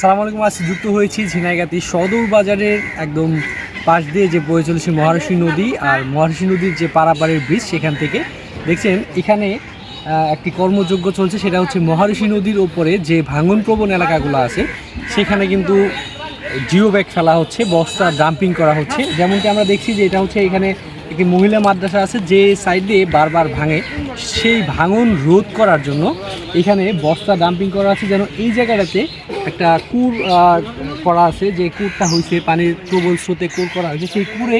সালাম আলাইকুম, আজ যুক্ত হয়েছি ঝিনাইগাতি সদর বাজারের একদম পাশ দিয়ে যে বয়ে চলেছে মহারশী নদী আর মহারশী নদীর যে পারাপাড়ের ব্রিজ সেখান থেকে। দেখছেন, এখানে একটি কর্মযোগ্য চলছে, সেটা হচ্ছে মহারশী নদীর ওপরে যে ভাঙনপ্রবণ এলাকাগুলো আছে, সেখানে কিন্তু জিও ব্যাগ ফেলা হচ্ছে, বস্তা ডাম্পিং করা হচ্ছে। যেমনটি আমরা দেখছি যে এটা হচ্ছে এখানে একটি মহিলা মাদ্রাসা আছে, যে সাইডে বারবার ভাঙে। সেই ভাঙন রোধ করার জন্য এখানে বস্তা ডাম্পিং করা আছে যেন এই জায়গাটাতে একটা কুর করা আছে যে কুরটা হয়েছে পানির প্রবল স্রোতে কুর করা হয়েছে। সেই কুরে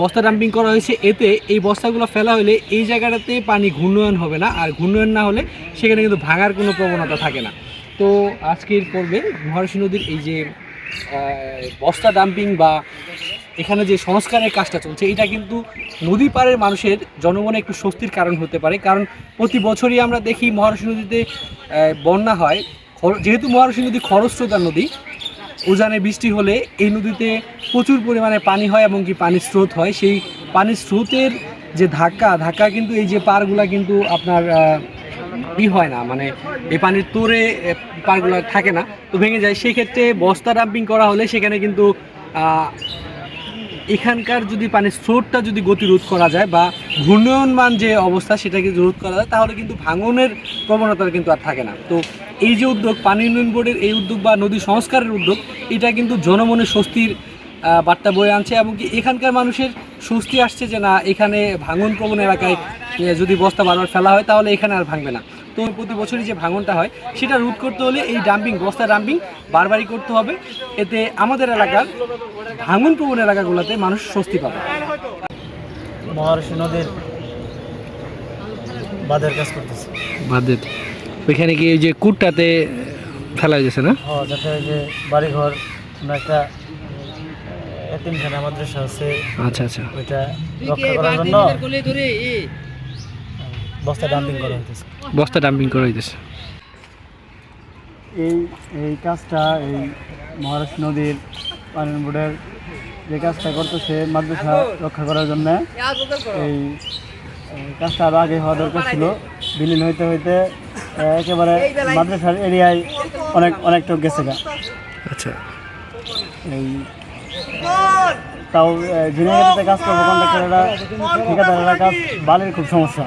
বস্তা ডাম্পিং করা হয়েছে। এতে এই বস্তাগুলো ফেলা হলে এই জায়গাটাতে পানি ঘূর্ণয়ন হবে না। আর ঘূর্ণয়ন না হলে সেখানে কিন্তু ভাঙার কোনো প্রবণতা থাকে না। তো আজকের পর্বে মহারশী নদীর এই যে বস্তা ডাম্পিং বা এখানে যে সংস্কারের কাজটা চলছে, এটা কিন্তু নদী পাড়ের মানুষের জনগণে একটু স্বস্তির কারণ হতে পারে। কারণ প্রতি বছরই আমরা দেখি মহারশী নদীতে বন্যা হয়। যেহেতু মহারশী নদী খরস্রোতা নদী, উজানে বৃষ্টি হলে এই নদীতে প্রচুর পরিমাণে পানি হয় এবং কি পানির স্রোত হয়। সেই পানির স্রোতের যে ধাক্কা ধাক্কা কিন্তু এই যে পারগুলা কিন্তু আপনার ই হয় না। মানে এই পানির তোরে পারগুলো থাকে না। তো ভেঙে যায়। সেই ক্ষেত্রে বস্তা ডাম্পিং করা হলে সেখানে কিন্তু এখানকার যদি পানির স্রোতটা যদি গতিরোধ করা যায় বা ঘূর্ণয়নমান যে অবস্থা সেটাকে রোধ করা যায়, তাহলে কিন্তু ভাঙনের প্রবণতা কিন্তু আর থাকে না। তো এই যে উদ্যোগ, পানি উন্নয়ন বোর্ডের এই উদ্যোগ বা নদী সংস্কারের উদ্যোগ, এটা কিন্তু জনমনের স্বস্তির বার্তা বয়ে আনছে এবং কি এখানকার মানুষের স্বস্তি আসছে যে না, এখানে ভাঙন প্রবণ এলাকায় যদি বস্তা বারবার ফেলা হয়, তাহলে এখানে আর ভাঙবে না। তো প্রতি বছরই যে ভাঙনটা হয় সেটা রুট করতে হলে এই ডাম্পিং বস্তা ডাম্পিং বারবারই করতে হবে। এতে আমাদের এলাকার ভাঙন প্রবণ এলাকাগুলোতে মানুষ স্বস্তি পাবে। মহারশী নদীর বাঁধের কাজ করতেছে। বাদের ওইখানে কি ওই যে কুটটাতে ফেলা গেছে না? যাতে যে বাড়িঘর আমরা একটা এতিমখানা মাদ্রাসা আছে। আচ্ছা আচ্ছা। ওইটা রক্ষা করার জন্য বস্তা ডাম্পিং করা হইতেছে। বস্তা ডাম্পিং করে হইতেছে। এই এই কাজটা এই মহারাষ্ট্র নদীর পানি বোর্ডের যে কাজটা করতেছে মাদ্রাসা রক্ষা করার জন্য এই কাজটা আরও আগে হওয়া দরকার ছিল। বিলীন হইতে হইতে একেবারে মাদ্রাসার এরিয়ায় অনেক অনেকটা গেছে গা। আচ্ছা। এই তাও ঝিনাইগাতিতে কাজ করব কন্ট্রাক্টরেরা ঠিকাদারেরা কাজ বালির খুব সমস্যা।